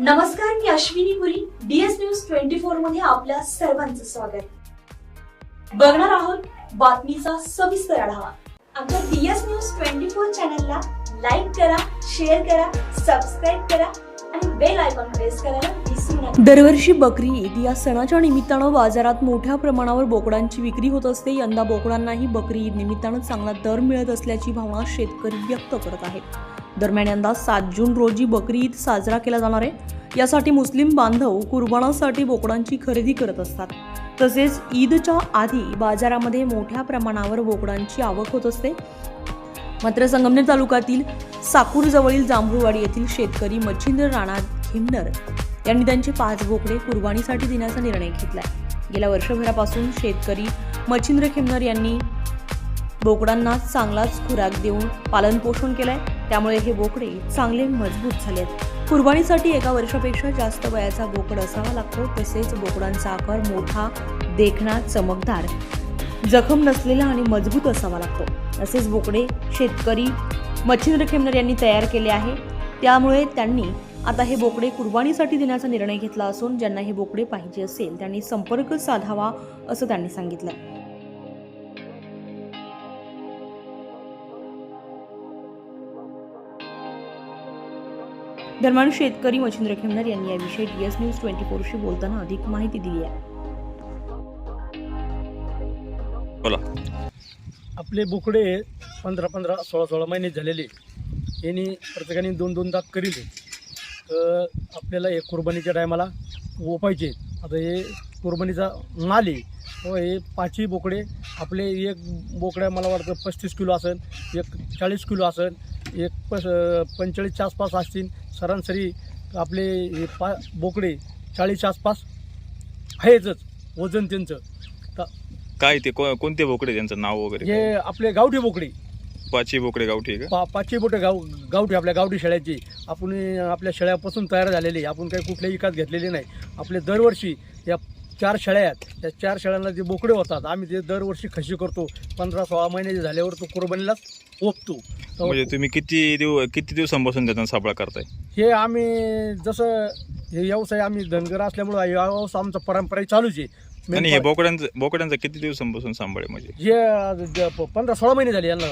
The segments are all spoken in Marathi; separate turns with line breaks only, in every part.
नमस्कार मी Ashwini Puri. DS news twenty फोरमध्ये आपल्या सर्वांचं स्वागत. बघणार आहोत बातमीचा सविस्तर आढावा. आमच्या डीएस न्यूज ट्वेंटी फोर चॅनलला लाईक करा शेअर करा सबस्क्राईब करा आणि बेल आयकॉन प्रेस करायला विसरू नका.
दरवर्षी बकरी ईद या सणाच्या निमित्तानं बाजारात मोठ्या प्रमाणावर बोकडांची विक्री होत असते. यंदा बोकडांनाही बकरी ईद निमित्तानं चांगला दर मिळत असल्याची भावना शेतकरी व्यक्त करत आहेत. दरम्यान यंदा सात जून रोजी बकरी ईद साजरा केला जाणार आहे. यासाठी मुस्लिम बांधव कुर्बानासाठी बोकडांची खरेदी करत असतात. तसेच ईदच्या आधी बाजारामध्ये मोठ्या प्रमाणावर बोकडांची आवक होत असते. मात्र संगमनेर तालुक्यातील साकूरजवळील जांभूळवाडी येथील शेतकरी मच्छिंद्र राणा खिमनर यांनी त्यांचे पाच बोकडे कुर्बानीसाठी देण्याचा निर्णय घेतलाय. गेल्या वर्षभरापासून शेतकरी मच्छिंद्र खिमनर यांनी बोकडांना चांगलाच खुराक देऊन पालनपोषण केलं आहे त्यामुळे हे बोकडे चांगले मजबूत झाले आहेत कुर्बानीसाठी एका वर्षापेक्षा जास्त वयाचा बोकड असावा लागतो तसेच बोकडांचा आकार मोठा देखणा चमकदार जखम नसलेला आणि मजबूत असावा लागतो. असेच बोकडे शेतकरी मच्छिंद्र खेमनर यांनी तयार केले आहे. त्यामुळे त्यांनी आता हे बोकडे कुर्बानीसाठी देण्याचा निर्णय घेतला असून ज्यांना हे बोकडे पाहिजे असेल त्यांनी संपर्क साधावा असं त्यांनी सांगितलं. दरम्यान शेतकरी मच्छिंद्र खेमनर यांनी याविषयी डीएस न्यूज ट्वेंटी फोरशी बोलताना अधिक माहिती दिली आहे.
बोला.
आपले बोकडे पंधरा पंधरा सोळा सोळा महिने झालेले. यांनी प्रत्येकाने दोन दोन दात करील. तर आपल्याला हे कुर्बानीच्या टायमाला ओपायचे आता हे कुर्बानीचा माल आहे. व हे पाचही बोकडे आपले एक बोकड्या मला वाटतं पस्तीस किलो असेल एक चाळीस किलो असेल एक पस पंचेचाळीसच्या आसपास असतील सरासरी आपले हे पा बोकडे चाळीसच्या आसपास आहेतच वजन त्यांचं.
काय ते को- कोणते बोकडे त्यांचं नाव वगैरे
हे आपले गावठी बोकडे.
पाचही बोकडे गावठी आहे का?
पा पाचशे बोटे गाव गावठी आपल्या गावठी शेळ्याची. आपण आपल्या शेळ्यापासून तयार झालेली आपण काही कुठल्याही विकत घेतलेले नाही. आपले दरवर्षी या चार शेळ्या आहेत या चार शेळ्यांना जे बोकडे होतात आम्ही ते दरवर्षी खशी करतो पंधरा सोळा महिन्याचे झाल्यावर तो कुर्बानीलाच ओपतो
म्हणजे तुम्ही किती दिव किती दिवसांपासून त्याचा सापळा करताय?
हे आम्ही जसं हे व्यवसाय आम्ही धनगर असल्यामुळं हा व्यवसाय आमचा परंपरा चालूच आहे.
आणि हे बोकड्यांचं बोकड्यांचा किती दिवसांपासून सांभाळ आहे म्हणजे?
हे ज- पंधरा सोळा महिने झाले यांना.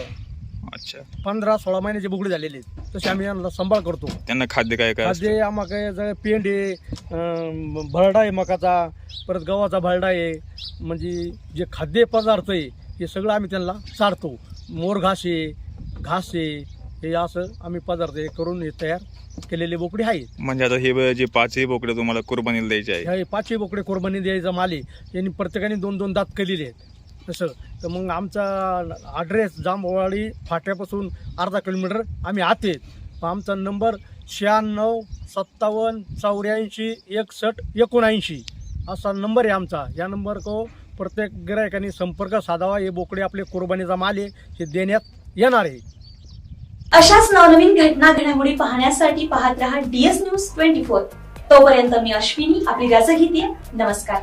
अच्छा.
पंधरा सोळा महिन्याचे बोकडे झालेले आहेत. तसे आम्ही यांना सांभाळ करतो.
त्यांना खाद्य काय काय असतं
खाद्य आम्हाला पेंड आहे अं, भरडा आहे मकाचा परत गव्हाचा भरडा आहे. म्हणजे जे खाद्य पदार्थ आहे हे सगळं आम्ही त्यांना चारतो मोर घास आहे घास आहे हे असं आम्ही पदार्थ हे करून हे तयार केलेले बोकडे आहेत
म्हणजे आता हे जे पाचही बोकडे तुम्हाला कुर्बानीला द्यायचे आहे
ह्या पाचही बोकडे कोरबानी द्यायचा माल आहे. यांनी प्रत्येकाने दोन दोन दात केलेले आहेत. तसं तर मग आमचा ॲड्रेस जांभवाडी फाट्यापासून अर्धा किलोमीटर आम्ही आत आहेत आमचा नंबर शहाण्णव सत्तावन्न चौऱ्याऐंशी एकसष्ट एकोणऐंशी असा नंबर आहे आमचा. या नंबर को प्रत्येक गिरायकाने संपर्क साधावा. हे बोकडे आपले कुर्बानीचा माल आहे. हे देण्यात येणार आहे.
अशाच नवनवीन घटना घडामोडी पाहण्यासाठी पाहत रहा डीएस न्यूज ट्वेंटी फोर तोपर्यंत मी अश्विनी आपली रजा घेते. नमस्कार.